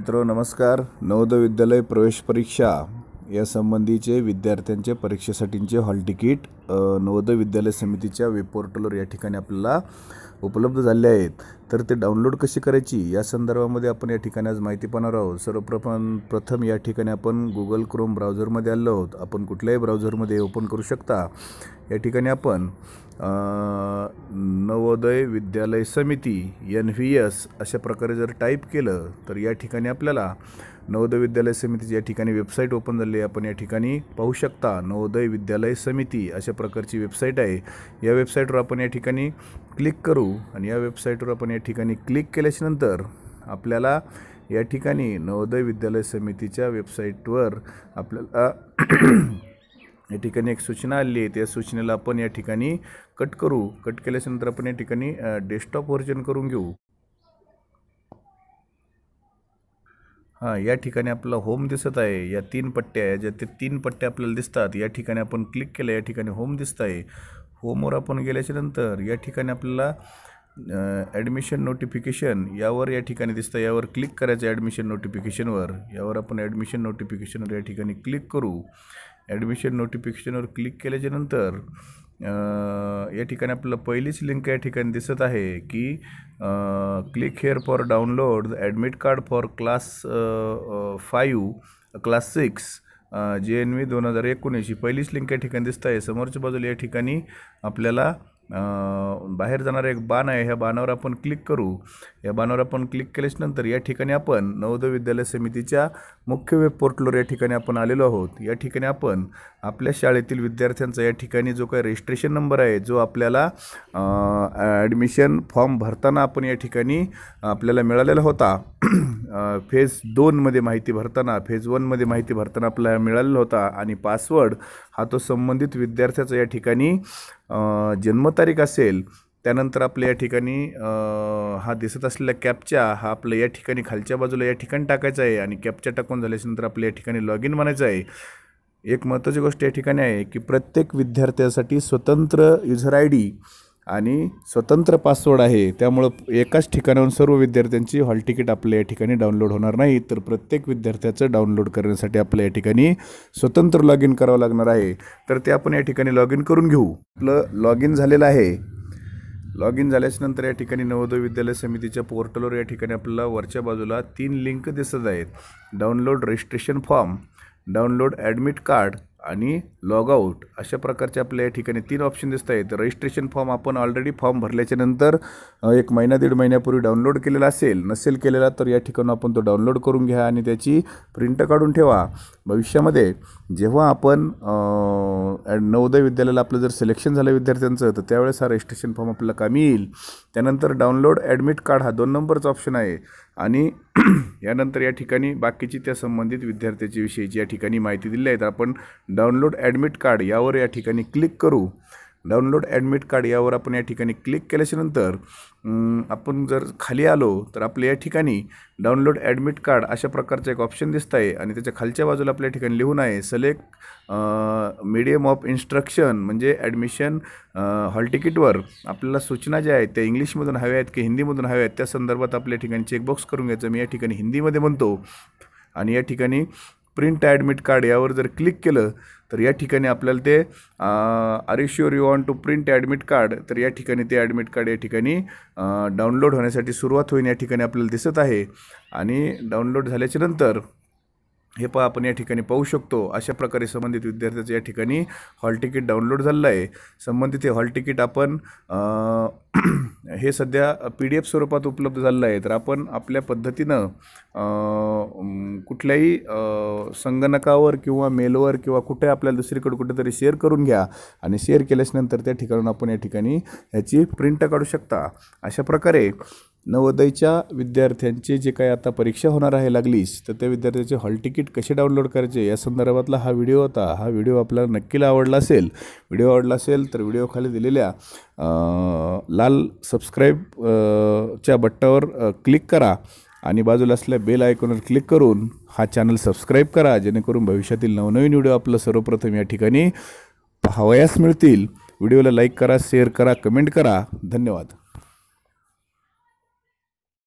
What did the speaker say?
मित्र नमस्कार. नवोदय विद्यालय प्रवेश परीक्षा या संबंधीचे विद्यार्थ्यांचे परीक्षेसाठीचे हॉल तिकीट नवोदय विद्यालय समितीच्या वेबपोर्टलवर या ठिकाणी आपल्याला उपलब्ध झाले आहेत. तर ते डाउनलोड कशी करायची? या संदर्भामध्ये आपण या ठिकाणी आज माहिती पाहणार आहोत. सर्वप्रथम प्रथम या ठिकाणी आपण गुगल क्रोम ब्राउझरमध्ये आलो आहोत. आपण कुठल्याही ब्राउझरमध्ये ओपन करू शकता. या ठिकाणी आपण नवोदय विद्यालय समिती एन व्ही एस अशा प्रकारे जर टाईप केलं तर या ठिकाणी आपल्याला नवोदय विद्यालय समितीची या ठिकाणी वेबसाईट ओपन झाली आहे. आपण या ठिकाणी पाहू शकता नवोदय विद्यालय समिती अशा प्रकारची वेबसाईट आहे. या वेबसाईटवर आपण या ठिकाणी क्लिक करू आणि या वेबसाईटवर आपण या ठिकाणी क्लिक केल्याच्यानंतर आपल्याला या ठिकाणी नवोदय विद्यालय समितीच्या वेबसाईटवर आपल्याला या ठिकाणी एक सूचना आली आहे. त्या सूचनेला आपण या ठिकाणी कट करू. कट केल्याच्यानंतर आपण या ठिकाणी डेस्कटॉप व्हर्जन करून घेऊ. हां या ठिकाणी आपला होम दिसत आहे. या तीन पट्ट्या या ज्या ते तीन पट्ट्या आपल्याला दिसतात या ठिकाणी आपण क्लिक केलं या ठिकाणी होम दिसत आहे. होमवर आपण गेल्याच्यानंतर या ठिकाणी आपल्याला ॲडमिशन नोटिफिकेशन यावर या ठिकाणी दिसतं. यावर क्लिक करायचं ॲडमिशन नोटिफिकेशनवर यावर आपण ॲडमिशन नोटिफिकेशनवर या ठिकाणी क्लिक करू. ॲडमिशन नोटिफिकेशनवर क्लिक केल्याच्यानंतर या ठिकाणी आपल्याला पहिलीच लिंक या ठिकाणी दिसत आहे की click here for download admit card for class five class six J N V दोन हजार एकोणीस ही पहिलीच लिंक या ठिकाणी दिसत आहे. समोरच्या बाजूला या ठिकाणी आपल्याला बाहेर जाणारा एक बाण आहे ह्या बाणावर आपण क्लिक करू. या बाणावर आपण क्लिक केल्याच्यानंतर या ठिकाणी आपण नवोदय विद्यालय समितीच्या मुख्य वेब पोर्टलवर या ठिकाणी आपण आलेलो आहोत. या ठिकाणी आपण आपल्या शाळेतील विद्यार्थ्यांचा या ठिकाणी जो काही रजिस्ट्रेशन नंबर आहे जो आपल्याला ॲडमिशन फॉर्म भरताना आपण या ठिकाणी आपल्याला मिळालेला होता. फेज दोनमध्ये माहिती भरताना फेज वनमध्ये माहिती भरताना आपल्याला मिळालेला होता आणि पासवर्ड हा तो संबंधित विद्यार्थ्याचा या ठिकाणी जन्मतारीख असेल त्यानंतर आपल्या या ठिकाणी हा दिसत असलेला कॅपचा हा आपलं या ठिकाणी खालच्या बाजूला या ठिकाणी टाकायचा आहे आणि कॅपचा टाकून झाल्याच्यानंतर आपल्या या ठिकाणी लॉग इन म्हणायचं आहे. एक महत्त्वाची गोष्ट या ठिकाणी आहे की प्रत्येक विद्यार्थ्यासाठी स्वतंत्र युजर आय डी आणि स्वतंत्र पासवर्ड आहे. त्यामुळं एकाच ठिकाणाहून सर्व विद्यार्थ्यांची हॉल तिकीट आपल्या या ठिकाणी डाउनलोड होणार नाही. तर प्रत्येक विद्यार्थ्याचं डाउनलोड करण्यासाठी आपल्या या ठिकाणी स्वतंत्र लॉग इन करावं लागणार आहे. तर ते आपण या ठिकाणी लॉग इन करून घेऊ. आपलं लॉग इन झालेलं आहे. लॉग इन झाल्याच्यानंतर या ठिकाणी नवोदय विद्यालय समितीच्या पोर्टलवर या ठिकाणी आपल्याला वरच्या बाजूला तीन लिंक दिसत आहेत. Download registration form download admit card आणि लॉग आऊट अशा प्रकारचे आपल्या या ठिकाणी तीन ऑप्शन दिसत आहेत रजिस्ट्रेशन फॉर्म आपण ऑलरेडी फॉर्म भरल्याच्या नंतर एक महिना दीड महिन्यापूर्वी डाउनलोड केलेला असेल नसेल केलेला तर या ठिकाणी आपण तो डाउनलोड करून घ्या आणि त्याची प्रिंट काढून ठेवा. भविष्यामध्ये जेव्हा आपण नवोदय विद्यालयाला आपलं जर सिलेक्शन झालं विद्यार्थ्यांचं तर त्यावेळेस हा रजिस्ट्रेशन फॉर्म आपल्याला कामी येईल. त्यानंतर डाउनलोड ॲडमिट कार्ड हा दोन नंबरचा ऑप्शन आहे. आणि यानंतर या ठिकाणी बाकीची त्या संबंधित विद्यार्थ्याच्या विषयीची या ठिकाणी माहिती दिली आहे. तर आपण डाउनलोड ॲडमिट कार्ड यावर या ठिकाणी क्लिक करू. डाउनलोड ॲडमिट कार्ड यावर आपण या ठिकाणी क्लिक केल्याच्यानंतर आपण जर खाली आलो तर आपल्या या ठिकाणी डाउनलोड ॲडमिट कार्ड अशा प्रकारचं एक ऑप्शन दिसत आहे आणि त्याच्या खालच्या बाजूला आपल्या ठिकाणी लिहून आहे सलेक्ट मीडियम ऑफ इन्स्ट्रक्शन म्हणजे ॲडमिशन हॉल तिकीटवर आपल्याला सूचना ज्या आहेत त्या इंग्लिशमधून हव्या आहेत की हिंदीमधून हव्या आहेत त्या संदर्भात आपल्या ठिकाणी चेकबॉक्स करून घ्यायचं. मी या ठिकाणी हिंदीमध्ये म्हणतो आणि या ठिकाणी प्रिंट ॲडमिट कार्ड यावर जर क्लिक केलं तर या ठिकाणी आपल्याला ते are sure you want to print admit card तर या ठिकाणी ते ॲडमिट कार्ड या ठिकाणी डाउनलोड होण्यासाठी सुरुवात होईल या ठिकाणी आपल्याला दिसत आहे. आणि डाउनलोड झाल्याच्यानंतर हे पहा आपण या ठिकाणी पाहू शकतो अशा प्रकारे संबंधित विद्यार्थ्याचं या ठिकाणी हॉल तिकीट डाउनलोड झालेलं आहे. संबंधित हे हॉल तिकीट आपण हे सध्या पी डी एफ स्वरूपात उपलब्ध झालेलं आहे. तर आपण आपल्या पद्धतीनं कुठल्याही संगणकावर किंवा मेलवर किंवा कुठे आपल्याला दुसरीकडे कुठेतरी शेअर करून घ्या आणि शेअर केल्याच्यानंतर त्या ठिकाणून आपण या ठिकाणी ह्याची प्रिंट काढू शकता. अशा प्रकारे नवोदयच्या विद्यार्थ्यांचे जे काही आता परीक्षा होणार आहे लागलीच तर त्या विद्यार्थ्याचे हॉल तिकीट कसे डाउनलोड करायचे? या संदर्भातला हा व्हिडिओ होता. हा व्हिडिओ आपल्याला नक्कीला आवडला असेल. व्हिडिओ आवडला असेल तर व्हिडिओ खाली दिलेल्या लाल सबस्क्राईब च्या बट्टावर क्लिक करा आणि बाजूला असल्या बेल आयकॉनवर क्लिक करून हा चॅनल सबस्क्राईब करा जेणेकरून भविष्यातील नवनवीन व्हिडिओ आपलं सर्वप्रथम या ठिकाणी पाहावयास मिळतील. व्हिडिओला लाईक करा शेअर करा कमेंट करा. धन्यवाद.